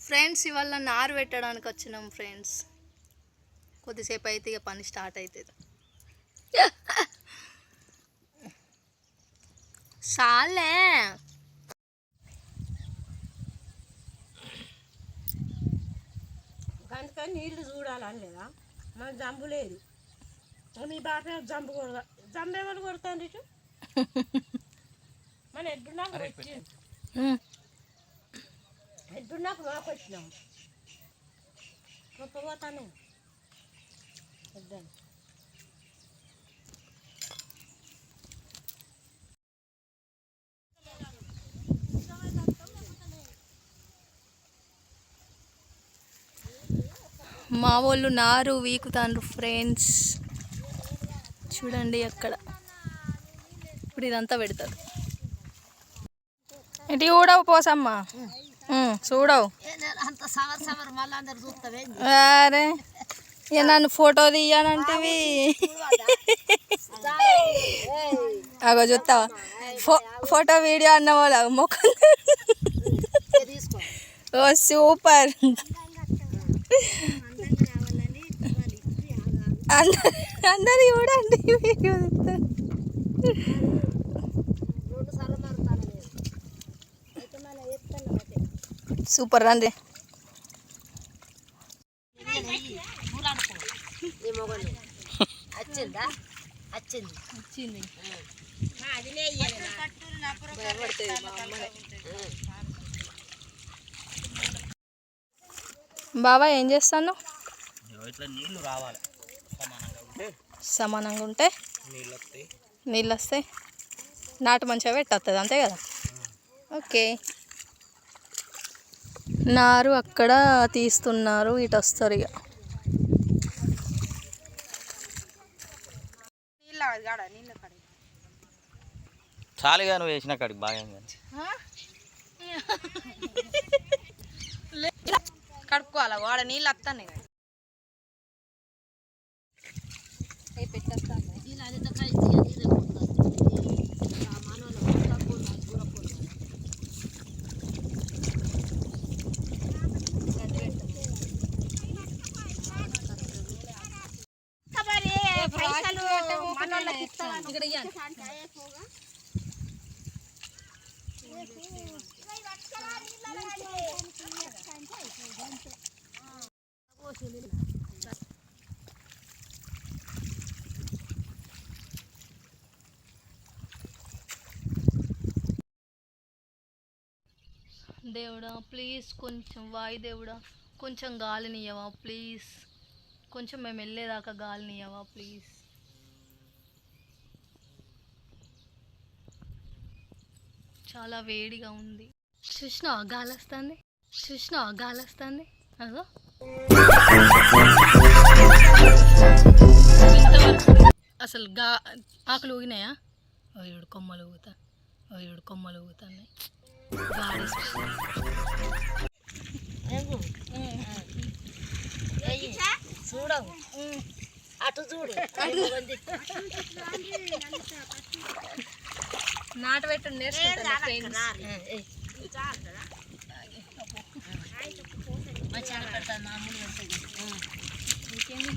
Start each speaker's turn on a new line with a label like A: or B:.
A: Friends ఇవాళ నారు పెట్టడానికి వచ్చినాం ఫ్రెండ్స్. కొద్దిసేపు అయితే ఇక పని స్టార్ట్ అవుతుంది సాలే
B: అందుకని నీళ్ళు చూడాలని లేదా? మన జంబు లేదు. మీ బాట జంబు కొడదా జంబు ఎవరు కొడతాను వచ్చినాం గొప్ప పోతాను.
A: మా వాళ్ళు నారు వీకుతాండ్రు ఫ్రెండ్స్ చూడండి అక్కడ ఇప్పుడు ఇదంతా పెడతారు. ఇటు చూడవు పోసమ్మా. చూడవు. అరే ఇక నన్ను ఫోటో తీయనంటివి. అగో చూస్తావా? ఫో ఫోటో వీడియో అన్న వాళ్ళ మొక్కలు
B: తీసుకో
A: ఓ సూపర్. అందరు అందరు చూడండి వీడియో తీస్తాను.
B: రెండు సార్లు మారుతాను అయితే మన ఎత్తాను అయితే
A: సూపర్ రండి. బాబా ఏం చేస్తాను?
C: నీళ్ళు రావాలి సమానంగా ఉంటే నీళ్ళు వస్తాయి
A: నీళ్ళు వస్తాయి నాటు మంచిగా పెట్టేస్తుంది అంతే కదా? ఓకే. నారు అక్కడ తీస్తున్నారు ఇటు వస్తారు ఇక.
C: చాలుగా నువ్వు వేసిన కాడికి బాగా
A: కడుక్కోవాలా? వాడ నీళ్ళు వస్తాయి దేవుడా ప్లీజ్ కొంచెం వాయి దేవుడా. కొంచెం గాలినియవా ప్లీజ్ కొంచెం మేము వెళ్ళేదాకా గాలినియవా ప్లీజ్ చాలా వేడిగా ఉంది. చూసినావా గాలి వస్తుంది చూసినావా గాలి వస్తుంది అదో అసలు గా ఆకులు ఊగినాయా? ఓ ఏడు కొమ్మలు ఊగుతా ఓ ఏడు కొమ్మలు ఊగుతున్నాయి గాలి
B: చూడవు అటు చూడు.
A: నాటు పెట్టు. నేర్చుకుంటాను
B: మంచిగా పెడతాను మామూలు పెడతాను
A: ఇంకేంది